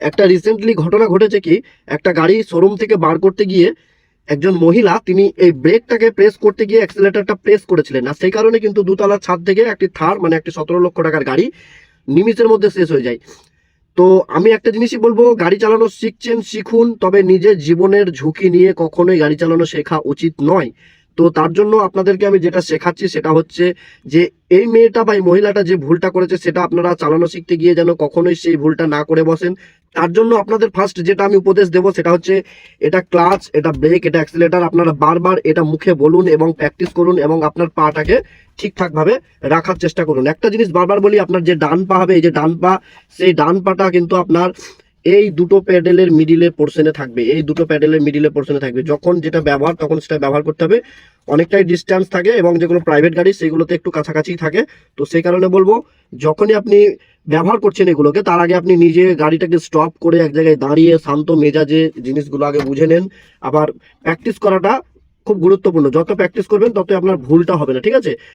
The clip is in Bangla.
একটা রিসেন্টলি ঘটনা ঘটেছে কি, একটা গাড়ি শোরুম থেকে বার করতে গিয়ে একজন মহিলা, তিনি এই ব্রেকটাকে প্রেস করতে গিয়ে অ্যাক্সিলেটারটা প্রেস করেছিলেন। আর সেই কারণে কিন্তু দুতলার ছাদ থেকে একটি থার মানে একটি সতেরো লক্ষ টাকার গাড়ি নিমিষের মধ্যে শেষ হয়ে যায়। তো আমি একটা জিনিসই বলব, গাড়ি চালানো শিখছেন, শিখুন, তবে নিজের জীবনের ঝুঁকি নিয়ে কখনোই গাড়ি চালানো শেখা উচিত নয়। তো তার জন্য আপনাদেরকে আমি যেটা শেখাচ্ছি সেটা হচ্ছে যে এই মেয়েটা বা এই মহিলাটা যে ভুলটা করেছে সেটা আপনারা চালানো শিখতে গিয়ে যেন কখনোই সেই ভুলটা না করে বসেন। তার জন্য আপনাদের ফার্স্ট যেটা আমি উপদেশ দেবো সেটা হচ্ছে এটা ক্লাচ এটা ব্রেক এটা অ্যাক্সিলেটার আপনারা বারবার এটা মুখে বলুন এবং প্র্যাকটিস করুন এবং আপনার পাটাকে ঠিকঠাকভাবে রাখার চেষ্টা করুন। একটা জিনিস বারবার বলি, আপনার যে ডান পা হবে, এই যে ডান পা, সেই ডান পাটা কিন্তু আপনার এই দুটো প্যাডেলের মিডিলের পোর্শনে থাকবে, এই দুটো প্যাডেলের মিডিলের পোর্শনে থাকবে। যখন যেটা ব্যবহার, তখন সেটা ব্যবহার করতে হবে। অনেকটাই ডিস্টেন্স থাকে এবং যেগুলো প্রাইভেট গাড়ি, সেগুলোতে একটু কাছাকাছি থাকে। তো সেই কারণে বলব, যখনই আপনি ব্যবহার করছেন এগুলোকে, তার আগে আপনি নিজে গাড়িটাকে স্টপ করে এক জায়গায় দাঁড়িয়ে শান্ত মেজাজে জিনিসগুলো আগে বুঝে নেন। আবার প্র্যাকটিস করাটা খুব গুরুত্বপূর্ণ। যত প্র্যাকটিস করবেন তত আপনার ভুলটা হবে না, ঠিক আছে?